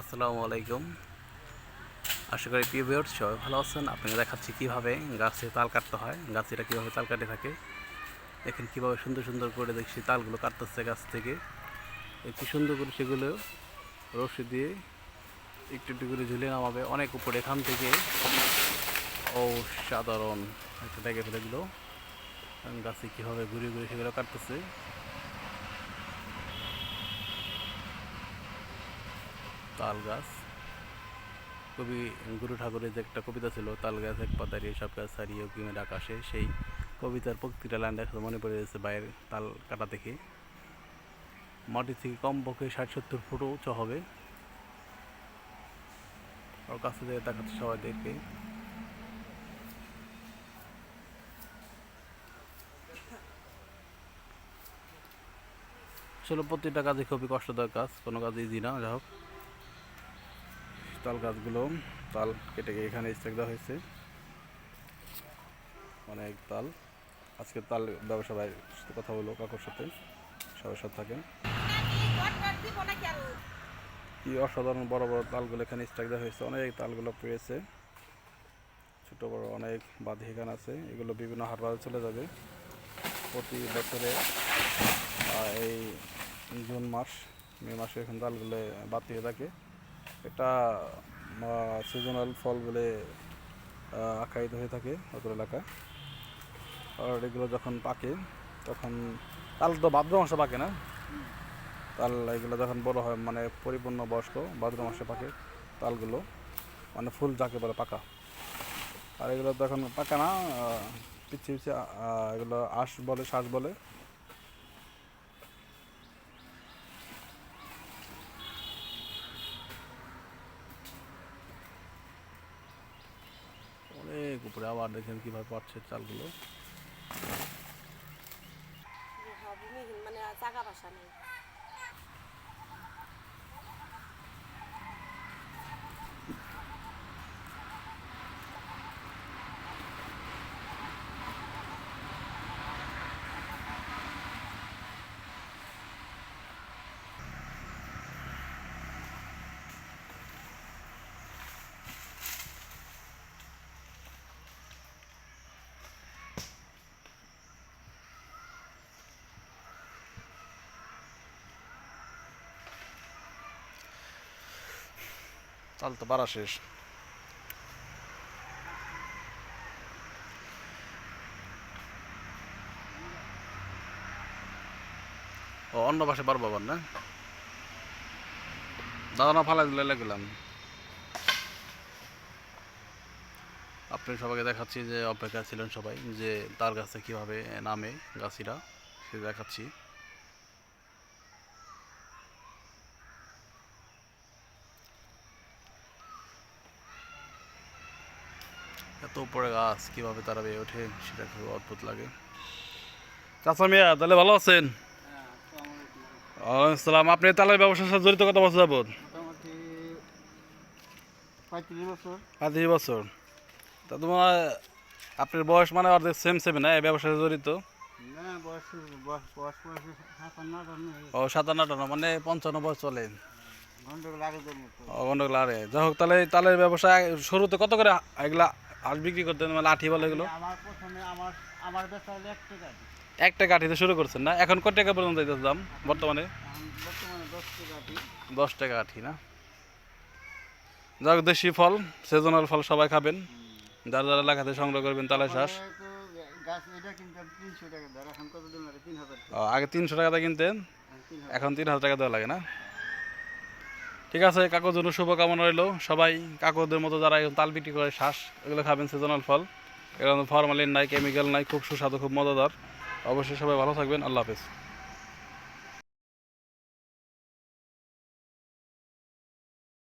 আসসালামু আলাইকুম। আশা করি প্রিয় ভিউয়ার্স সবাই ভালো আছেন। আপনাকে দেখাচ্ছি কীভাবে গাছে তাল কাটতে হয়, গাছেরা কীভাবে তাল কাটে থাকে। দেখেন কীভাবে সুন্দর সুন্দর করে দেখছি তালগুলো কাটতেছে গাছ থেকে। একটু সুন্দর করে সেগুলো রশি দিয়ে একটু একটু করে ঝুলিয়ে নামাবে অনেক উপরে এখান থেকে। ও সাধারণ, একটা দেখে ফেলে দিল। গাছে কীভাবে ঘুরে ঘুরে সেগুলো কাটতেছে। তাল গাছ কবি গুরু ঠাকুরের যে একটা কবিতা ছিল তাল গাছ এক পাতারি সব গাছ হারিয়ে কিমের আকাশে, সেই কবিতার প্রতিটা লাইন দেখা মনে পড়ে যাচ্ছে বাইরের তাল কাটা থেকে মাটি থেকে কম কমপক্ষে ষাট সত্তর ফুট উঁচু হবে। আর কাছে থেকে দেখাচ্ছে সবাই দেখবে। আসলে প্রতিটা কাজে খুবই কষ্টদায়ক কাজ, কোনো কাজ ইজি না, যাই হোক। তাল গাছগুলো, তাল কেটে এখানে স্টেক দেওয়া হয়েছে। অনেক তাল। আজকে তাল ব্যবসা ভাইয়ের কথা বলব কাকুর সাথে। সবার সাথে থাকেন। কি অসাধারণ বড় বড় তালগুলো এখানে স্টেক দেওয়া হয়েছে। অনেক তালগুলো পেয়েছে। ছোট বড় অনেক বাঁধি এখানে আছে। এগুলো বিভিন্ন হাট বাজারে চলে যাবে। প্রতি বছরে এই জুন মাস, মে মাসে এখন তালগুলো বাতি হয়ে থাকে। এটা সিজনাল ফল বলে আখ্যায়িত হয়ে থাকে অত এলাকায়। আর এগুলো যখন পাকে, তখন তাল তো ভাদ্র মাসে পাকে না? তাল এগুলো যখন বড় হয় মানে পরিপূর্ণ বয়স্ক, ভাদ্র মাসে পাকে তালগুলো। মানে ফুল যাকে বলে পাকা। আর এগুলো তখন পাকা না পিছিয়ে পিছিয়ে এগুলো আঁশ বলে শ্বাস বলে অনেক উপরে আবার দেখেন কীভাবে পাচ্ছে চালগুলো। ভূমিহীন মানে জায়গা বাসা নেই। চাল তো বাড়া শেষ। ও, অন্য পাশে পারব আবার না? দাদা না ফালাই দিলে লাগলাম আপনি সবাইকে দেখাচ্ছি যে অপেক্ষা ছিলেন সবাই, যে তার কাছে কীভাবে নামে গাছিরা, সে দেখাচ্ছি। এত উপরে গাছ কীভাবে তারা বেয়ে ওঠে সেটা খুব অদ্ভুত লাগে। চাচা মিয়া তাহলে ভালো আছেন? আসসালাম আপনি তালের ব্যবসার সাথে জড়িত কত বছর যাবত পঁয়ত্রিশ বছর। তা তোমার আপনার বয়স মানে অর্ধেক সেম সেম না? এই ব্যবসায় জড়িত? না বয়স বয়স বয়স বয়স সাতান্ন আটান্ন ও সাতান্ন আটান্ন মানে পঞ্চান্ন বয়স চলে। গন্ডগোল আরে যাই হোক তাহলে তালের ব্যবসা শুরুতে কত করে এগুলা আজ বিক্রি করতেন মানে লাঠি বলে এগুলো। আমার প্রথমে আমার আমার বেচা হলো এক টাকা কাঠিতে শুরু করছেন না? এখন কত টাকা পর্যন্ত দাম বর্তমানে? বর্তমানে দশ টাকা দশ টাকা আঠি না? যাক দেশি ফল সিজনাল ফল সবাই খাবেন। যারা যারা এলাকাতে সংগ্রহ করবেন তালে শ্বাস তিনশো টাকা টাকা। আগে তিনশো টাকাতে কিনতেন? হাজার এখন তিন হাজার টাকা দেওয়া লাগে না? ঠিক আছে কাকুর জন্য শুভকামনা রইল। সবাই কাকুদের মতো যারা এখন তাল বিক্রি করে শ্বাস এগুলো খাবেন সিজনাল ফল। এগুলো ফরমালিন নাই কেমিক্যাল নাই, খুব সুস্বাদু, খুব মজাদার। অবশ্যই সবাই ভালো থাকবেন। আল্লাহ হাফেজ।